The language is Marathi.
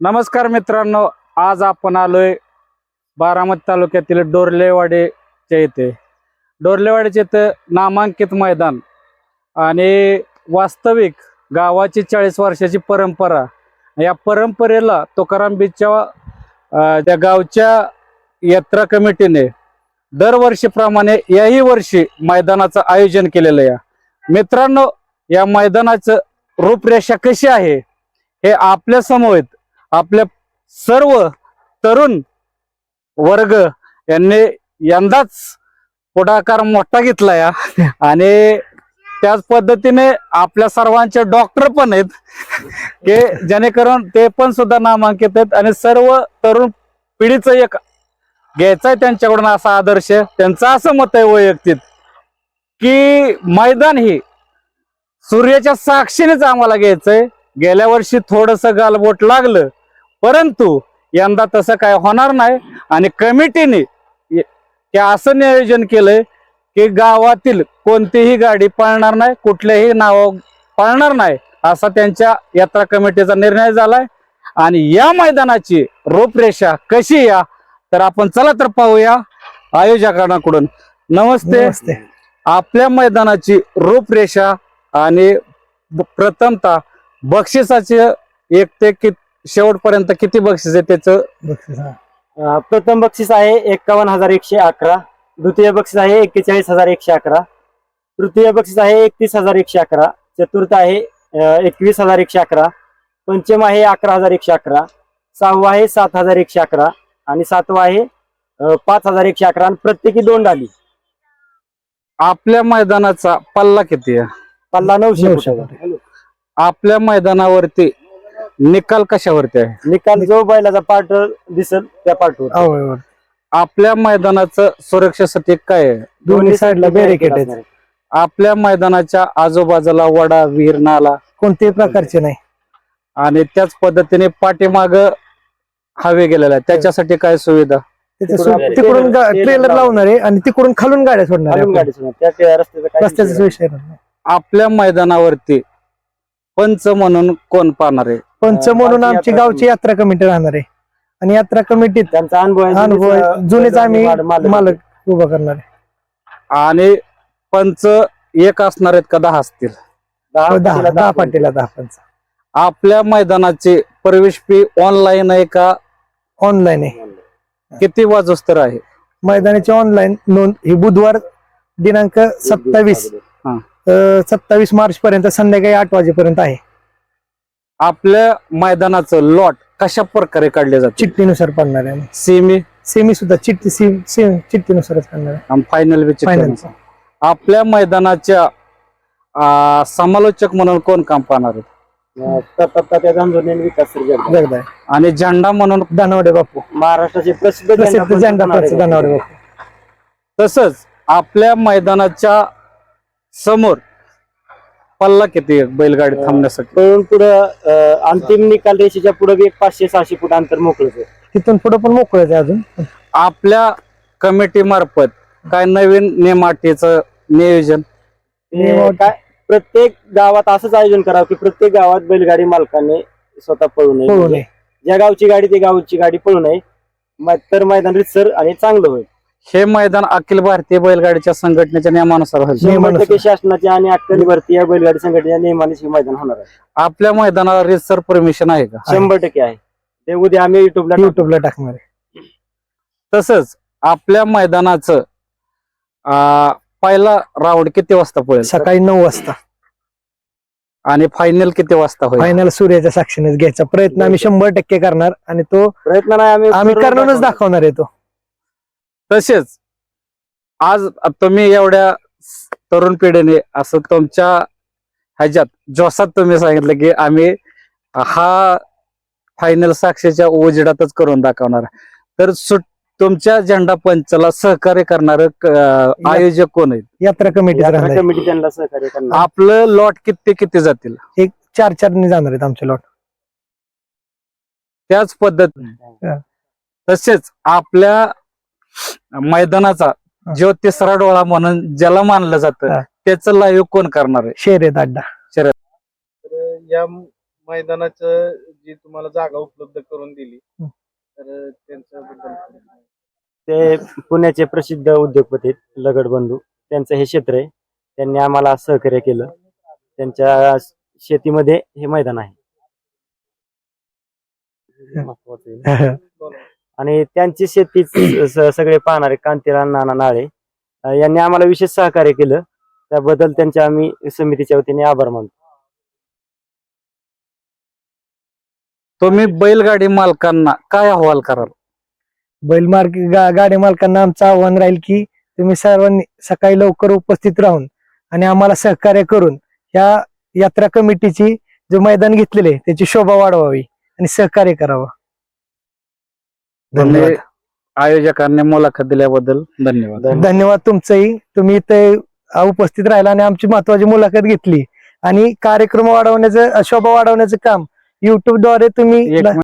नमस्कार मित्रांनो आज आपण आलोय बारामती तालुक्यातील डोरलेवाडीच्या इथे. डोरलेवाडीचे इथं नामांकित मैदान आणि वास्तविक गावाची चाळीस वर्षाची परंपरा. या परंपरेला तुकाराम बीचच्या त्या गावच्या यात्रा कमिटीने दरवर्षीप्रमाणे याही वर्षी मैदानाचं आयोजन केलेलं आहे. मित्रांनो या मैदानाचं रूपरेषा कशी आहे हे आपल्यासमोर आपल्या सर्व तरुण वर्ग यांनी यंदाच पुढाकार मोठा घेतला या. आणि त्याच पद्धतीने आपल्या सर्वांचे डॉक्टर पण आहेत. की जेणेकरून ते पण सुद्धा नामांकित आहेत. आणि सर्व तरुण पिढीचं एक घ्यायचा आहे त्यांच्याकडून असा आदर्श. त्यांचं असं मत आहे वैयक्तिक की मैदान ही सूर्याच्या साक्षीनेच आम्हाला घ्यायचंय. गेल्या वर्षी थोडस गालबोट लागलं. परंतु यंदा तसं काय होणार नाही आणि कमिटीने ते असं नियोजन केलंय की गावातील कोणतीही गाडी पळणार नाही कुठल्याही नाव पळणार नाही असा त्यांच्या यात्रा कमिटीचा निर्णय झालाय. आणि या मैदानाची रूपरेषा कशी या तर आपण चला तर पाहूया आयोजकांकडून. नमस्ते. नमस्ते. आपल्या मैदानाची रूपरेषा आणि प्रथमतः बक्षिसाचे एक ते कि शेवटपर्यंत किती बक्षीस आहे त्याचं? बक्षीस हा. अं, प्रथम बक्षीस आहे एक्कावन्न हजार एकशे अकरा. द्वितीय बक्षीस आहे एक्केचाळीस हजार एकशे अकरा. तृतीय बक्षीस आहे एकतीस हजार एकशे अकरा. चतुर्थ आहे अं, एकवीस हजार एकशे अकरा. पंचम आहे अकरा हजार एकशे अकरा. सहावा आहे सात हजार एकशे अकरा. आणि सातवा आहे अं, पाच हजार एकशे अकरा. आणि प्रत्येकी दोन डाली. आपल्या मैदानाचा पल्ला किती आहे? पल्ला नऊशे नऊशे फुटाचा. आपल्या मैदानावरती निकाल कशावरती आहे? निकाल जो बैलाचा पार्ट दिसल त्या पार्टवर आपल्या मैदानाचं सुरक्षेसाठी काय आहे? दोन्ही साईडला बॅरिकेड आहेत. आपल्या मैदानाच्या आजूबाजूला वडा विहीर नाला कोणत्याही प्रकारचे नाही. आणि त्याच पद्धतीने पाठीमाग हवे गेलेला आहे. त्याच्यासाठी काय सुविधा? तिकडून सु- तिकडून trailer ट्रेलर लावणार आहे आणि तिकडून खालून गाड्या सोडणार आहे. त्या रस्त्याचा काही विषय नाही. आपल्या मैदानावरती पंच म्हणून कोण पाहणार आहे? पंच म्हणून आमची यात्रा गावची यात्रा कमिटी राहणार आहे. आणि यात्रा कमिटीत त्यांचा अनुभव. अनुभव आहे. जुनेच, आम्ही माल- मालक. उभा करणार आहे. आणि पंच एक असणार आहेत का? दहा असतील. दहा हो, दहा. पाटीला दहा पंच. पाटीला. दहा पंच. आपल्या मैदानाची प्रवेश फी ऑनलाईन आहे का? ऑनलाईन आहे. किती वाजोस्तर आहे? मैदानाची ऑनलाईन नोंद ही बुधवार दिनांक सत्तावीस. हा. सत्तावीस मार्च पर्यंत संध्याकाळी आठ वाजेपर्यंत आहे. आपल्या मैदानाचं लॉट कशा प्रकारे काढले जाते? चिठ्ठीनुसार पडणार आहे. सेमी सेमी सुद्धा चिठ्ठी सेम सेम चिठ्ठीनुसारच करणार आहे. आणि फायनल फायनल आपल्या मैदानाच्या समालोचक म्हणून कोण काम पाहणार आहेत त्या विकास. जगदाय आणि झेंडा म्हणून दानवडे बापू. महाराष्ट्राचे प्रसिद्ध प्रसिद्ध झेंडा होणार पंच आहे. दानवडे बापू. तसंच आपल्या मैदानाच्या समोर पल्ला किती आहे बैलगाडी थांबण्यासाठी? पळून पुढं अंतिम निकाल रेषेच्या पुढे एक पाचशे सहाशे फूट अंतर मोकळच आहे. तिथून पुढे पण मोकळच आहे अजून? आपल्या कमिटी मार्फत काय नवीन नेमाटीचं नियोजन? काय प्रत्येक गावात असंच आयोजन करावं की प्रत्येक गावात बैलगाडी मालकाने स्वतः पळू नये. पळू नये. ज्या गावची गाडी ते गावची गाडी पळू नये. मै- तर मैदान रितसर आणि चांगलं होईल. हे मैदान अखिल भारतीय बैलगाडीच्या संघटनेच्या नियमानुसार होईल. नियमानुसार. टक्के शासनाची आणि अक्कल भरती या बैलगाडी संघटनेच्या नियमानेच हे मैदान होणार आहे. आपल्या मैदानाला रिसर परमिशन आहे का. शंभर टक्के आहे. ते उद्या आम्ही युट्यूबला युट्यूबला टाकणार आहे. तसंच आपल्या मैदानाचं पहिला राऊंड किती वाजता पडेल सकाळी नऊ वाजता. आणि फायनल किती वाजता होईल? फायनल सूर्याच्या साक्षीनेच घ्यायचा प्रयत्न आम्ही शंभर टक्के करणार आणि तो प्रयत्न नाही आम्ही आम्ही करूनच दाखवणार. दाखवणार आहे तो. तसेच आज तुम्ही एवढ्या तरुण पिढीने असं तुमच्या ह्याच्यात जोसात तुम्ही सांगितलं की आम्ही हा फायनल साक्षीच्या उजेडातच करून दाखवणार. तर सुट तुमच्या झेंडा पंचला सहकार्य करणार आयोजक कोण आहेत? यात्रा कमिटी यात्रा. कमिटी त्यांना सहकार्य करणार. आपलं लॉट किती किती जातील? एक चार चारने जाणार आहेत आमचे लॉट त्याच पद्धत हा. तसेच आपल्या मैदानाचा जो तिसरा डोळा म्हणून ज्याला मानलं जातं. त्याचं लाईव्ह कोण करणार आहे? शेर आहेत अड्डा तर या मैदानाचं जी तुम्हाला जागा उपलब्ध करून दिली. तर त्यांच्याबद्दल ते पुण्याचे प्रसिद्ध उद्योगपती आहेत, लगड बंधू. त्यांचं हे क्षेत्र आहे. त्यांनी आम्हाला सहकार्य केलं. त्यांच्या शेतीमध्ये हे मैदान आहे. महत्वाचं आहे. आणि त्यांची शेती सगळे पाहणारे कांतीलाल नाना नाळे यांनी आम्हाला विशेष सहकार्य केलं. त्याबद्दल त्यांचे आम्ही समितीच्या वतीने आभार मानतो. तुम्ही बैलगाडी मालकांना काय अहवाल कराल? बैल मार्ग गा- गाडी मालकांना आमचं आव्हान राहील की तुम्ही सर्वांनी सकाळी लवकर उपस्थित राहून आणि आम्हाला सहकार्य करून या यात्रा कमिटीची जो मैदान घेतलेले आहे, त्याची शोभा वाढवावी आणि सहकार्य करावं. धन्यवाद. तुम्ही आयोजकांनी मुलाखत दिल्याबद्दल धन्यवाद. धन्यवाद. तुमचंही. तुम्ही इथे उपस्थित राहिला आणि आमची महत्वाची मुलाखत घेतली. आणि कार्यक्रम वाढवण्याचं शोभा वाढवण्याचं काम युट्यूबद्वारे तुम्ही